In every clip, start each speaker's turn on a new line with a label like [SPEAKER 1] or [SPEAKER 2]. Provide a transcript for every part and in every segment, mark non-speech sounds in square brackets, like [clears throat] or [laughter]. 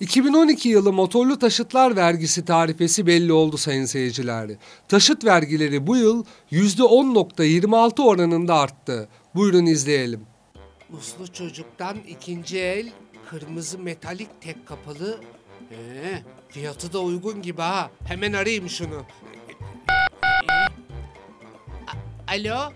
[SPEAKER 1] 2012 yılı motorlu taşıtlar vergisi tarifesi belli oldu sayın seyirciler. Taşıt vergileri bu yıl %10.26 oranında arttı. Buyurun izleyelim.
[SPEAKER 2] Uslu çocuktan ikinci el, kırmızı metalik tek kapılı. Ee, fiyatı da uygun gibi ha. Hemen arayayım şunu. A- Alo,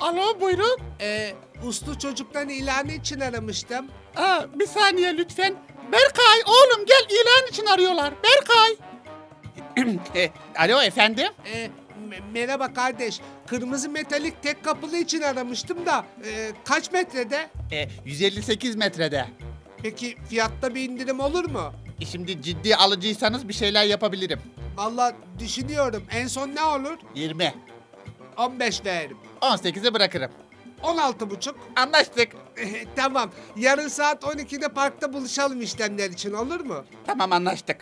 [SPEAKER 3] Alo buyurun.
[SPEAKER 2] ee, uslu çocuktan ilanı için aramıştım.
[SPEAKER 3] Aa, bir saniye lütfen. Berkay oğlum gel ilan için arıyorlar. Berkay. e, [clears throat] alo efendim?
[SPEAKER 2] Ee, me- merhaba kardeş, kırmızı metalik tek kapılı için aramıştım da ee, kaç metrede?
[SPEAKER 3] E, 158 metrede.
[SPEAKER 2] Peki fiyatta bir indirim olur mu?
[SPEAKER 3] E, Şimdi ciddi alıcıysanız bir şeyler yapabilirim.
[SPEAKER 2] Vallahi düşünüyorum. En son ne olur?
[SPEAKER 3] 20.
[SPEAKER 2] 15 veririm.
[SPEAKER 3] 18'e bırakırım.
[SPEAKER 2] 16 buçuk.
[SPEAKER 3] Anlaştık.
[SPEAKER 2] tamam. Yarın saat 12'de parkta buluşalım işlemler için olur mu?
[SPEAKER 3] Tamam anlaştık.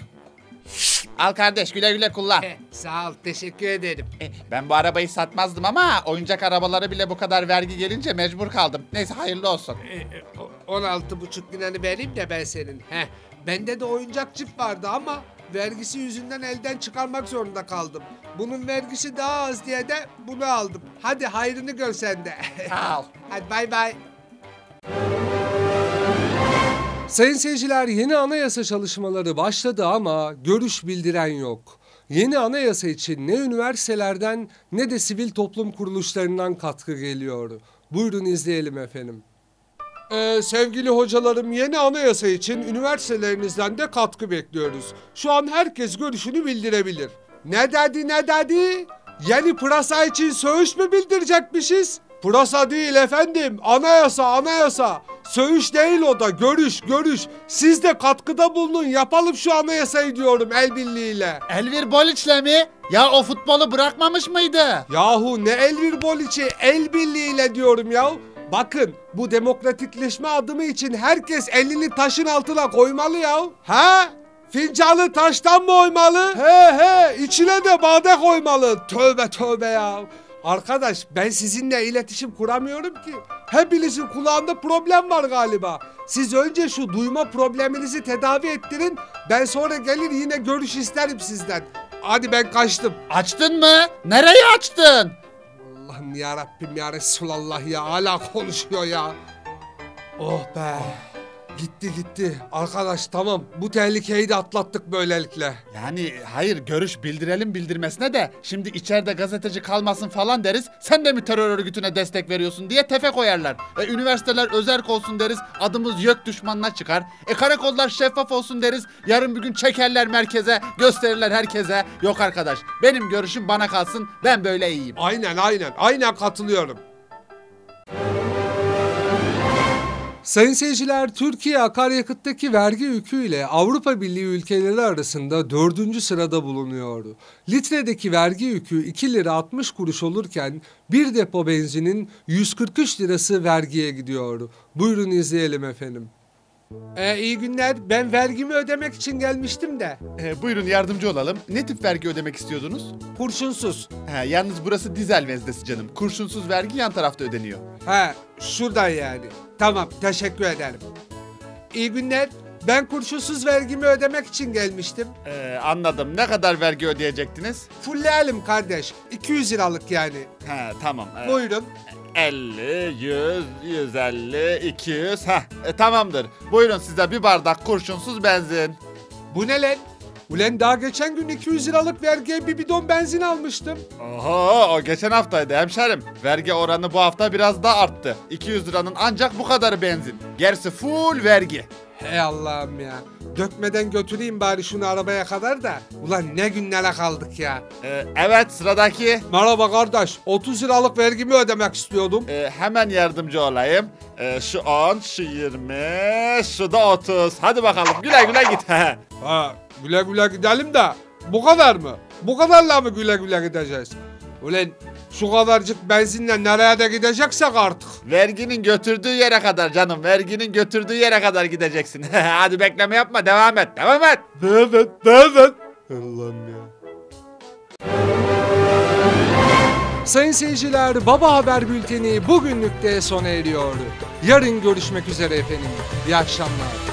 [SPEAKER 3] Al kardeş güle güle kullan.
[SPEAKER 2] Eh, sağ ol. Teşekkür ederim.
[SPEAKER 3] E, ben bu arabayı satmazdım ama oyuncak arabalara bile bu kadar vergi gelince mecbur kaldım. Neyse hayırlı olsun.
[SPEAKER 2] Eh, eh, o- 16 buçuk liranı vereyim de ben senin. Heh. Bende de oyuncak çift vardı ama vergisi yüzünden elden çıkarmak zorunda kaldım. Bunun vergisi daha az diye de bunu aldım. Hadi hayrını gör sen de.
[SPEAKER 3] Ol. [laughs]
[SPEAKER 2] Hadi bay bay.
[SPEAKER 1] Sayın seyirciler yeni anayasa çalışmaları başladı ama görüş bildiren yok. Yeni anayasa için ne üniversitelerden ne de sivil toplum kuruluşlarından katkı geliyor. Buyurun izleyelim efendim. Ee, sevgili hocalarım yeni anayasa için üniversitelerinizden de katkı bekliyoruz. Şu an herkes görüşünü bildirebilir. Ne dedi ne dedi? Yeni pırasa için söğüş mü bildirecekmişiz? Pırasa değil efendim. Anayasa anayasa. Söğüş değil o da görüş görüş. Siz de katkıda bulunun yapalım şu anayasayı diyorum el birliğiyle.
[SPEAKER 3] Elvir Boliç'le mi? Ya o futbolu bırakmamış mıydı?
[SPEAKER 1] Yahu ne Elvir Boliç'i el birliğiyle diyorum ya. Bakın bu demokratikleşme adımı için herkes elini taşın altına koymalı ya. Ha? Fincanı taştan mı oymalı? He he içine de bade koymalı. Tövbe tövbe ya. Arkadaş ben sizinle iletişim kuramıyorum ki. Hepinizin kulağında problem var galiba. Siz önce şu duyma probleminizi tedavi ettirin. Ben sonra gelir yine görüş isterim sizden. Hadi ben kaçtım.
[SPEAKER 3] Açtın mı? Nereye açtın?
[SPEAKER 1] Allah'ım ya Rabbim ya Resulallah ya hala konuşuyor ya. Oh be. Gitti gitti. Arkadaş tamam bu tehlikeyi de atlattık böylelikle.
[SPEAKER 3] Yani hayır görüş bildirelim bildirmesine de şimdi içeride gazeteci kalmasın falan deriz. Sen de mi terör örgütüne destek veriyorsun diye tefe koyarlar. E, üniversiteler özerk olsun deriz adımız YÖK düşmanına çıkar. E karakollar şeffaf olsun deriz yarın bir gün çekerler merkeze gösterirler herkese. Yok arkadaş benim görüşüm bana kalsın ben böyle iyiyim.
[SPEAKER 1] Aynen aynen aynen katılıyorum. Sayın seyirciler, Türkiye akaryakıttaki vergi yüküyle Avrupa Birliği ülkeleri arasında dördüncü sırada bulunuyor. Litredeki vergi yükü 2 lira 60 kuruş olurken bir depo benzinin 143 lirası vergiye gidiyor. Buyurun izleyelim efendim. Ee, iyi günler. Ben vergimi ödemek için gelmiştim de.
[SPEAKER 3] E, buyurun yardımcı olalım. Ne tip vergi ödemek istiyordunuz?
[SPEAKER 1] Kurşunsuz.
[SPEAKER 3] Ha, yalnız burası dizel vezdesi canım. Kurşunsuz vergi yan tarafta ödeniyor.
[SPEAKER 1] He, şuradan yani. Tamam, teşekkür ederim. İyi günler. Ben kurşunsuz vergimi ödemek için gelmiştim.
[SPEAKER 3] Ee, anladım. Ne kadar vergi ödeyecektiniz?
[SPEAKER 1] Fullleyelim kardeş. 200 liralık yani.
[SPEAKER 3] He tamam. Ee,
[SPEAKER 1] Buyurun.
[SPEAKER 3] 50, 100, 150, 200. Heh, e, tamamdır. Buyurun size bir bardak kurşunsuz benzin.
[SPEAKER 1] Bu ne lan? Ulan daha geçen gün 200 liralık vergiye bir bidon benzin almıştım.
[SPEAKER 3] Oho o geçen haftaydı hemşerim. Vergi oranı bu hafta biraz daha arttı. 200 liranın ancak bu kadarı benzin. Gerisi full vergi.
[SPEAKER 1] Hey Allah'ım ya. Dökmeden götüreyim bari şunu arabaya kadar da. Ulan ne günlere kaldık ya.
[SPEAKER 3] Ee, evet sıradaki.
[SPEAKER 1] Merhaba kardeş. 30 liralık vergimi ödemek istiyordum.
[SPEAKER 3] Ee, hemen yardımcı olayım. Ee, şu 10, şu 20, şu da 30. Hadi bakalım güle güle git. [laughs]
[SPEAKER 1] Ha, güle güle gidelim de bu kadar mı? Bu kadarla mı güle güle gideceğiz? Ulan şu kadarcık benzinle nereye de gideceksek artık.
[SPEAKER 3] Verginin götürdüğü yere kadar canım. Verginin götürdüğü yere kadar gideceksin. [laughs] Hadi bekleme yapma. Devam et. Devam et.
[SPEAKER 1] Evet, evet. Allah'ım ya. Sayın seyirciler, Baba Haber Bülteni bugünlük de sona eriyor. Yarın görüşmek üzere efendim. İyi akşamlar.